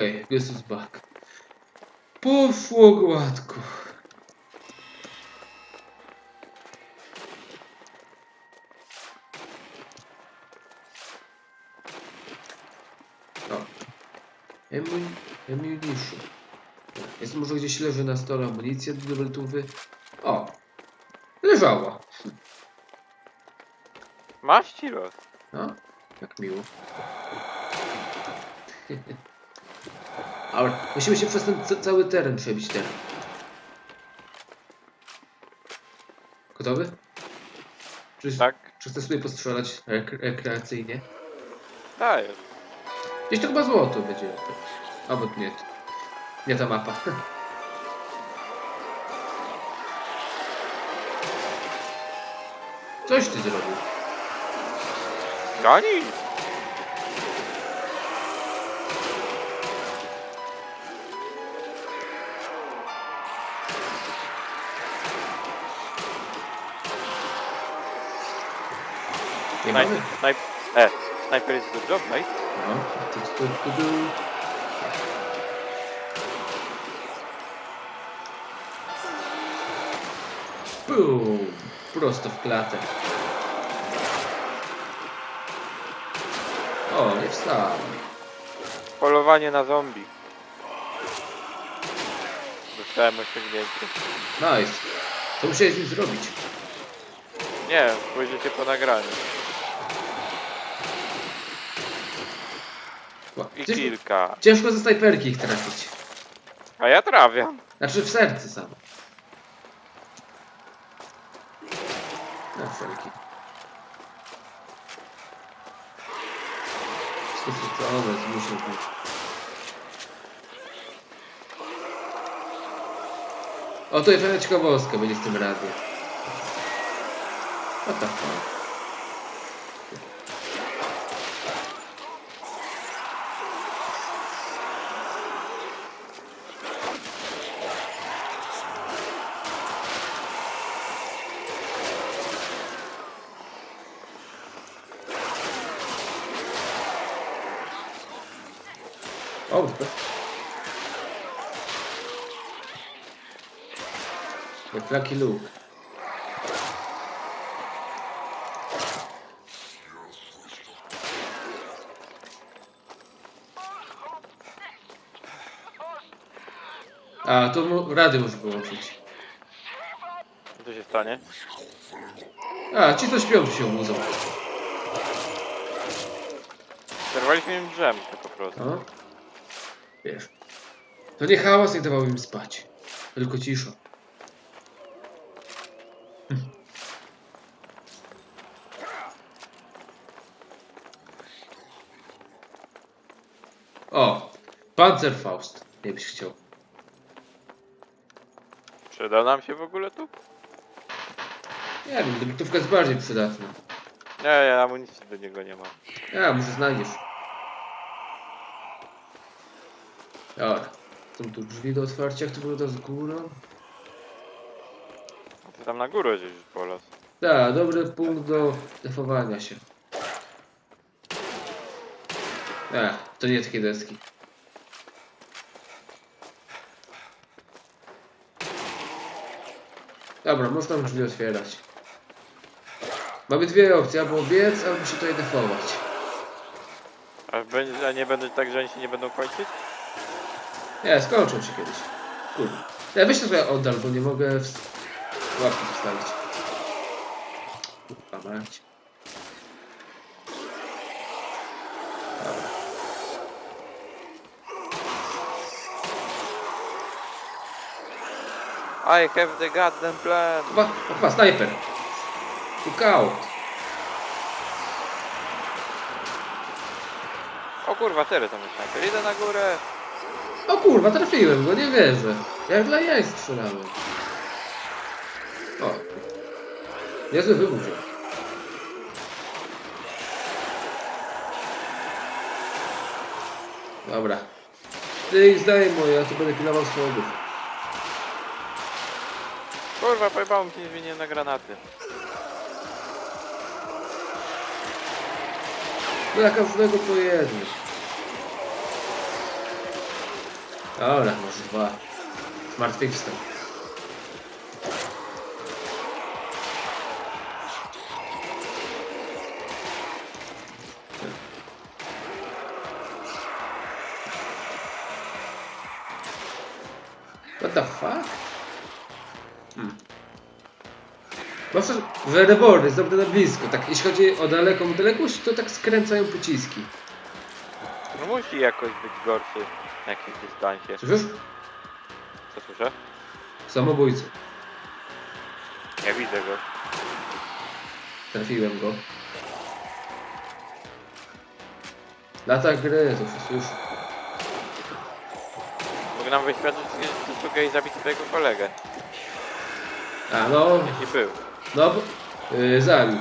Okej, Jezus back. Poszło gładko. O. Emu- Ammunition. Jest może gdzieś leży na stole amunicja do dubeltówy. O! Leżała. Masz ci los. No, jak miło. Ale musimy się przez ten ca- cały teren przebić teren. Gotowy? Czy, Tak? czy chcesz sobie postrzelać rek rekreacyjnie? Dajesz. Gdzieś to chyba złoto będzie. Albo nie. Nie ta mapa. Coś ty zrobił. Goni! Nie mamy? snaj, e, snajper jest good job, mate. No, tu, tu, tu, tu. Bum! Prosto w klatę. O, nie wstał. Polowanie na zombie. Dostałem osiągnięcie. Nice. Co musiałeś nim zrobić? Nie, pójdziecie po nagraniu. Ła, I ciężko- kilka. Ciężko ze snajperki ich trafić. A ja trafiam. Znaczy w serce samo. Na wszelki. Skofrytowe, zmuszę być. O, to jest fajna ciekawostka, będzie z tym radio. What the fuck? O, dobra. Jak Lucky Luke. A, to mu- radio muszę wyłączyć. Co się stanie? A, ci co śpią, czy się obudzą. Zerwaliśmy im drzemkę po prostu. No. Wiesz. To nie hałas nie dawał im spać. Tylko cisza. O! Panzerfaust. Nie byś chciał. Przyda nam się w ogóle tu? Nie wiem, debitówka jest bardziej przydatna. Nie, ja amunicji do niego nie mam. A, może znajdziesz. Dobra. Są tu drzwi do otwarcia, to wygląda z górą? A ty tam na górę gdzieś polas. Tak, dobry punkt do defowania się. A, to nie takie deski. Dobra, można drzwi otwierać. Mamy dwie opcje, albo biec, albo się tutaj defować. A, będzie, a nie będę tak, że oni się nie będą kończyć? Nie, skończą się kiedyś. Kurde. Ja weź to sobie oddal, bo nie mogę w... łapki wstawić. Kurwa mać. Dobra. I have the goddamn plan. Chyba, chyba snajper. Look out. O kurwa, tyle tam jest snajper. Idę na górę. O kurwa, trafiłem go, nie wierzę. Jak dla jaj strzelałem. O. Niezły wybuch. Dobra. Ty ich zdejmuj, ja tu będę pilnował schodów. Kurwa, pojebało mi się nie na granaty. Na każdego po jednym. Dobra, może dwa. Zmartwychwstał. What the fuck? Hmm. Zawsze w dobre na blisko. Tak, jeśli chodzi o daleką odległość, to tak skręcają pociski. Musi jakoś być gorszy na jakimś dystansie. Słyszysz? Co słyszę? Samobójcy. Ja widzę go. Trafiłem go. Lata gry, to się słyszy. Mógł nam wyświadczyć, że to szukaj zabić swojego kolegę. A no, Jeśli był. no, yy, zabił.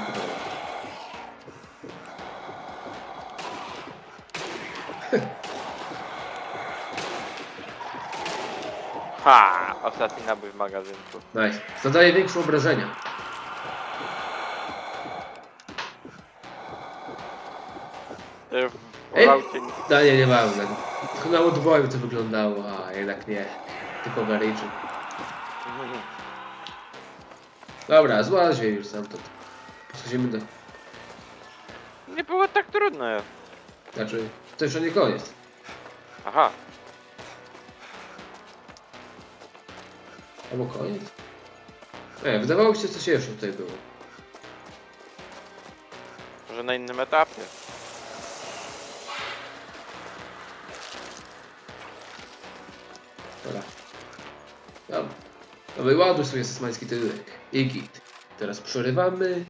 Ha! Ostatni nabój w magazynku. Nice. Zadaje większe obrażenia. W Ej! aucie No nie, nie mam. no. Tylko na odboju to wyglądało, a jednak nie. Typowe rage'y. Dobra, złaźwie już stamtąd. Schodzimy do... Nie było tak trudno. Znaczy, to jeszcze nie koniec. Aha. Albo koniec? Nie, wydawało mi się, coś jeszcze tutaj było. Może na innym etapie. Dobra. Dobra. No wyładuj sobie sesmański tyłek. I git. Teraz przerywamy